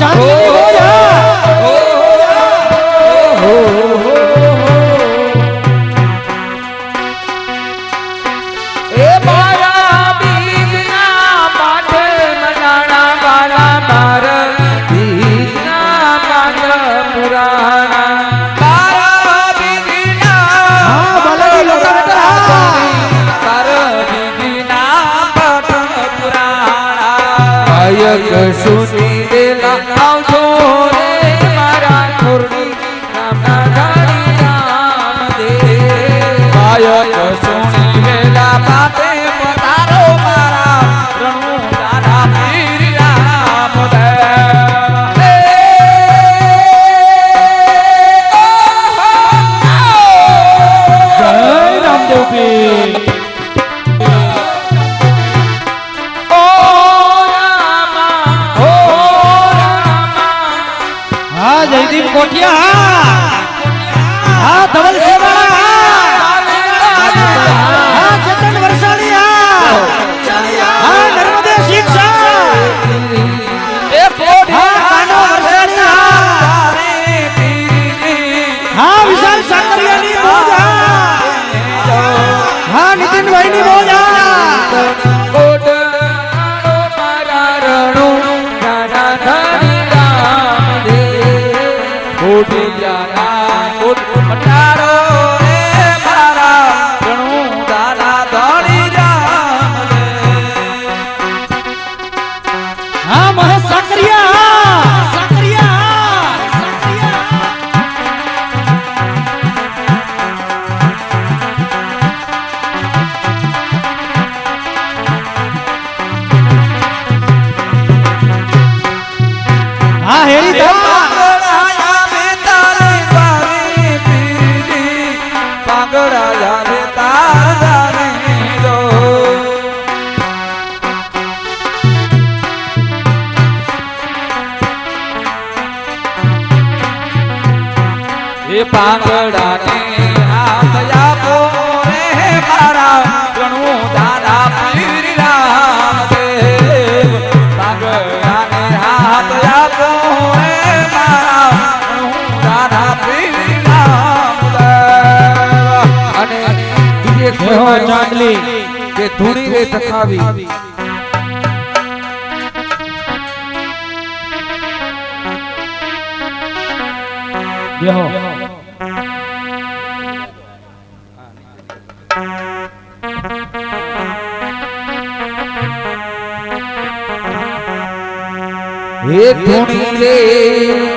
চাঁদনি way થખાવી એ ધૂણી લે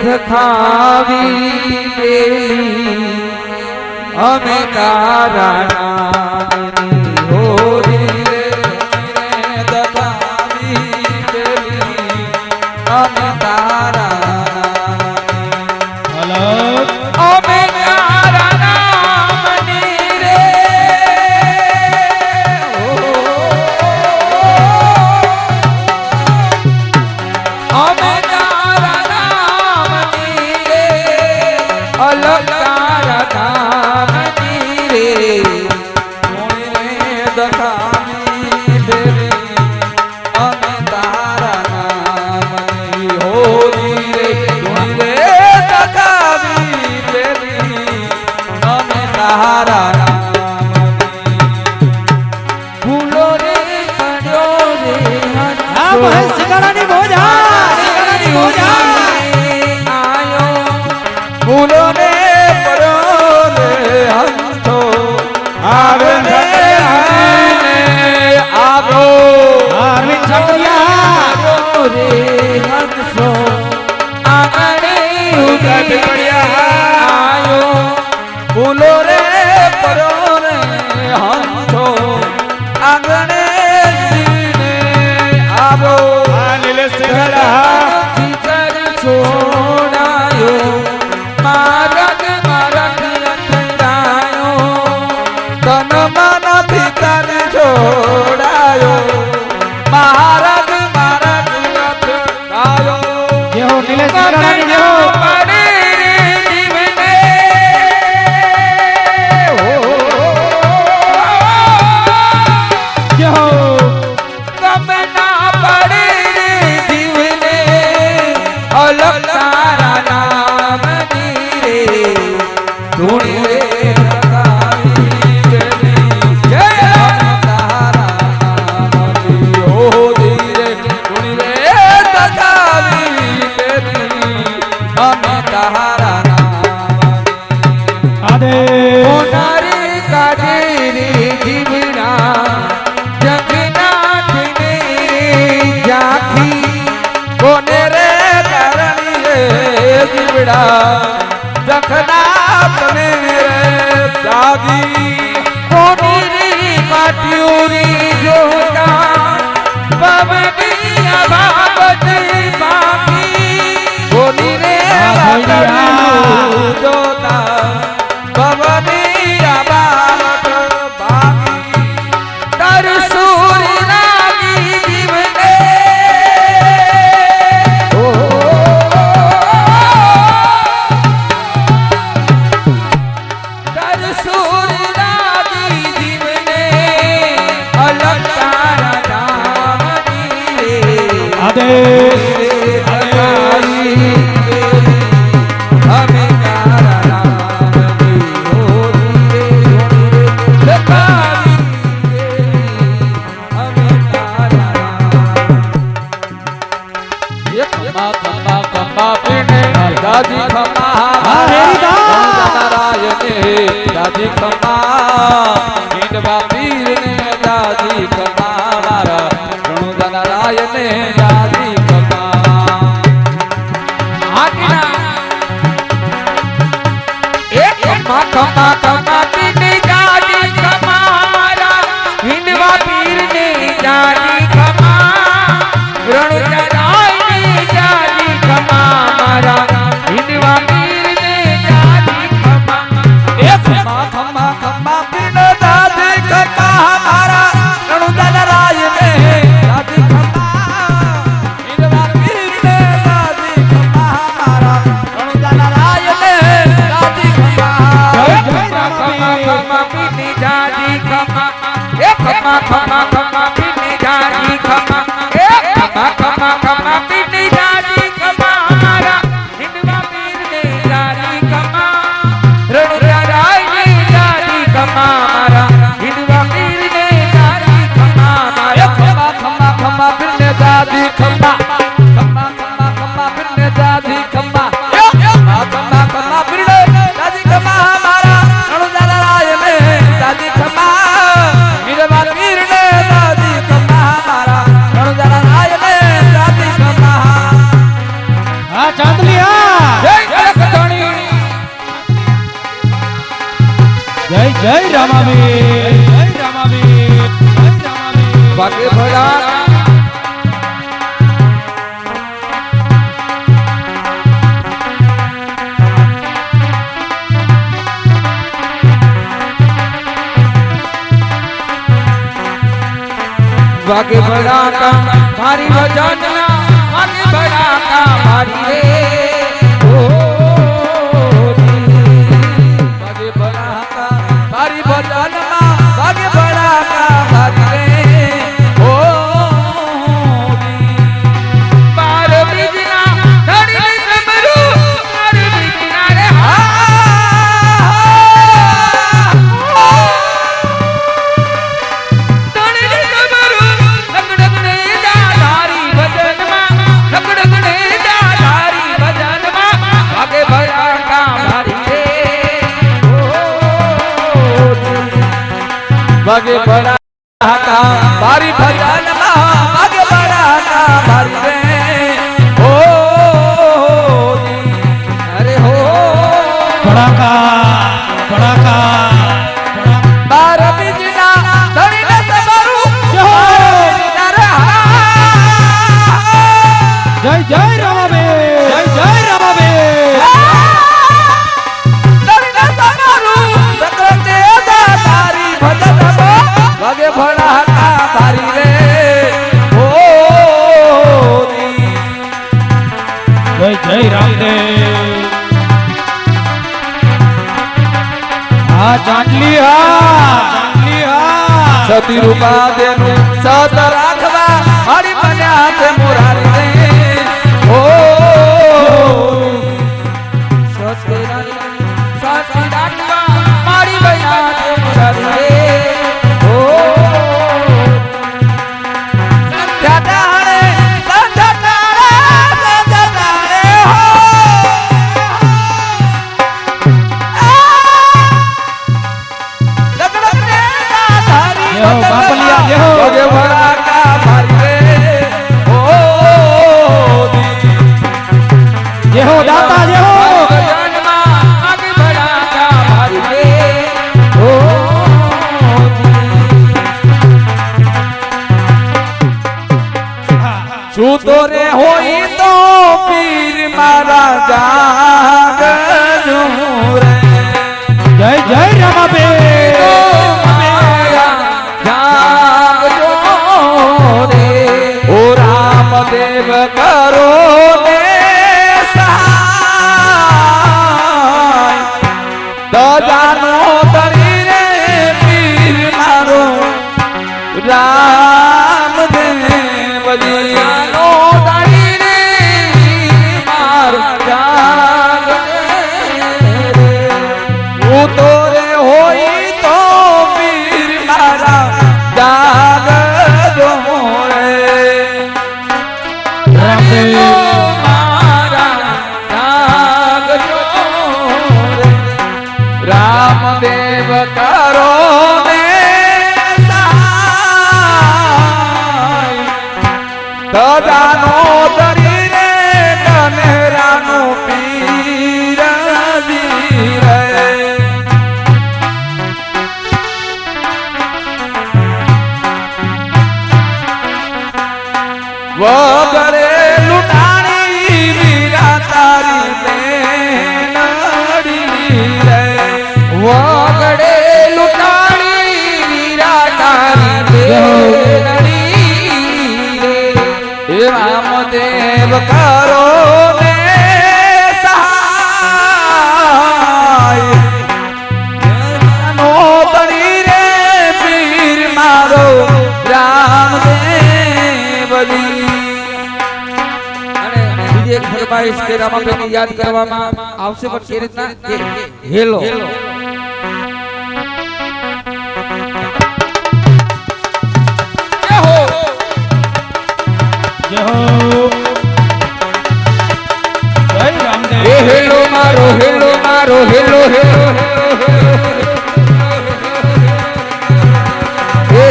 થખાવી મેલી અમે તારા નામ આવો અરવિંદ છોડિયા રે હદસો આગળ ઉગડ્યા રાધે નારી કાઢે રે જીવના જગનાથને જાખી કોને રે જીવડા ખમા ખમા ખમા પીને દાદી ખમા નારાયણે દાદી ખમા ઈંડવા પીરને દાદી ખમા મારા ગણુદા નારાયણે દાદી ખમા ખમા sabe ભાગે ભડાકા મારી ભજન ભાગે ભડાકા મારી રે હતા મારી ભજનમાં ભગવાના હતા મારી રે હો અરે હો. ફડાકા ફડાકા જય જય પ્રતિરૂપા દેનું સતરા chutou, derruindo, pi. oh. માં ઈશ્વર રામાબેન યાદ કરવામાં આવશે પણ કે રીતના હેલો. હેલો મારો હેલો મારો હેલો હેલો.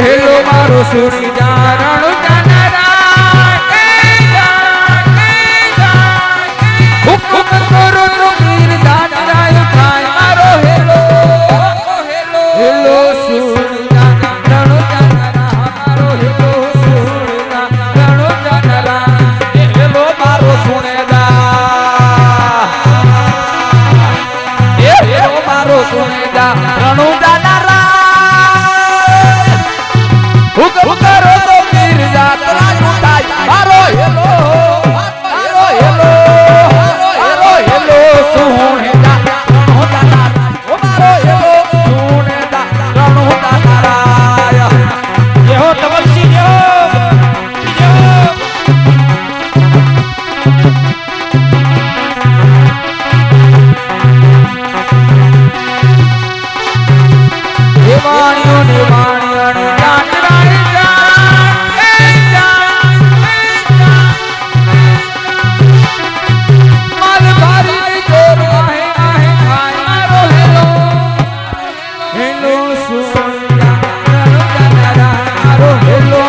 હેલો મારો સુની જારણ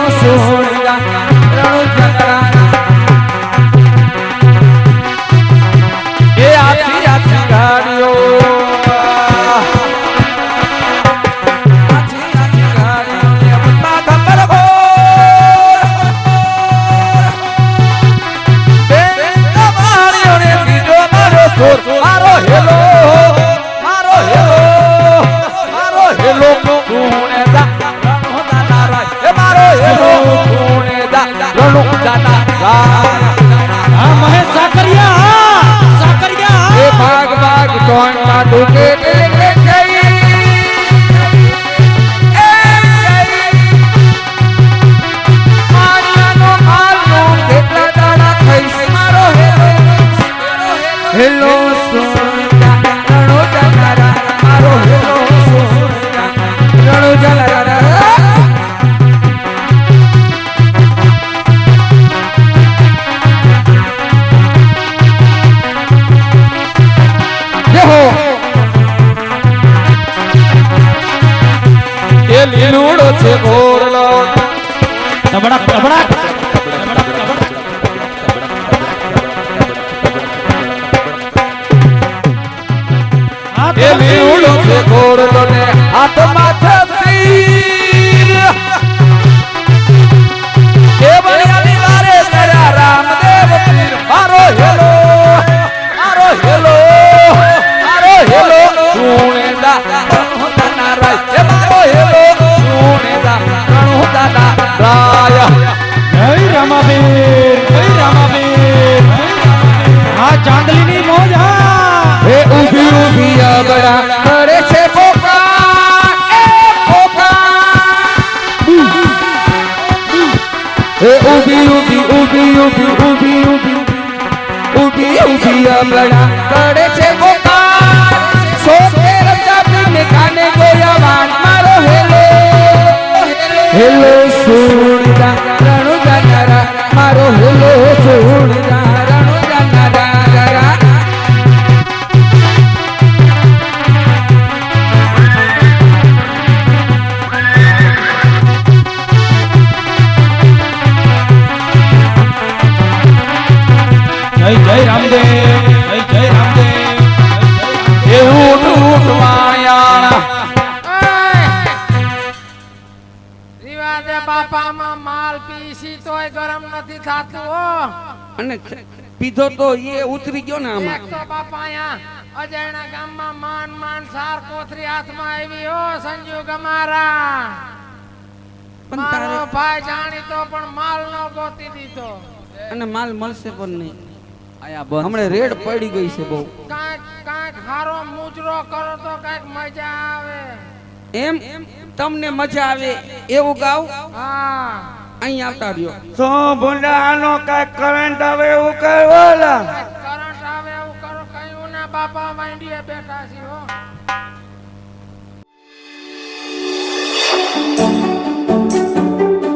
Xưa લીલુડો છે ઘોરડો તબડા તબડા. તો એ ઉતરી ગયો ને એક આમાં તો બાપા અહીંયા અજયના ગામમાં માન માન સાર કોથરી હાથમાં આવી. હો સંજુ ગમારા. પણ મારો ભાઈ જાણીતો પણ માલ નો ગોતી દીધો. અને માલ મળશે પણ નહીં. આયા હમણે રેડ પડી ગઈ છે બહુ. કાંઈક કાંઈક હારો મુજરો કરો તો કાંઈક મજા આવે. એમ તમને મજા આવે એવું ગાવ? હા. અહીં આવતા રહ્યો. તો ભૂંડા આનો કાંઈક કરંટ આવે એવું કરવાલા કરંટ આવે એવું કરો કઈ ના બાપા માંડીએ બેઠા છે હો.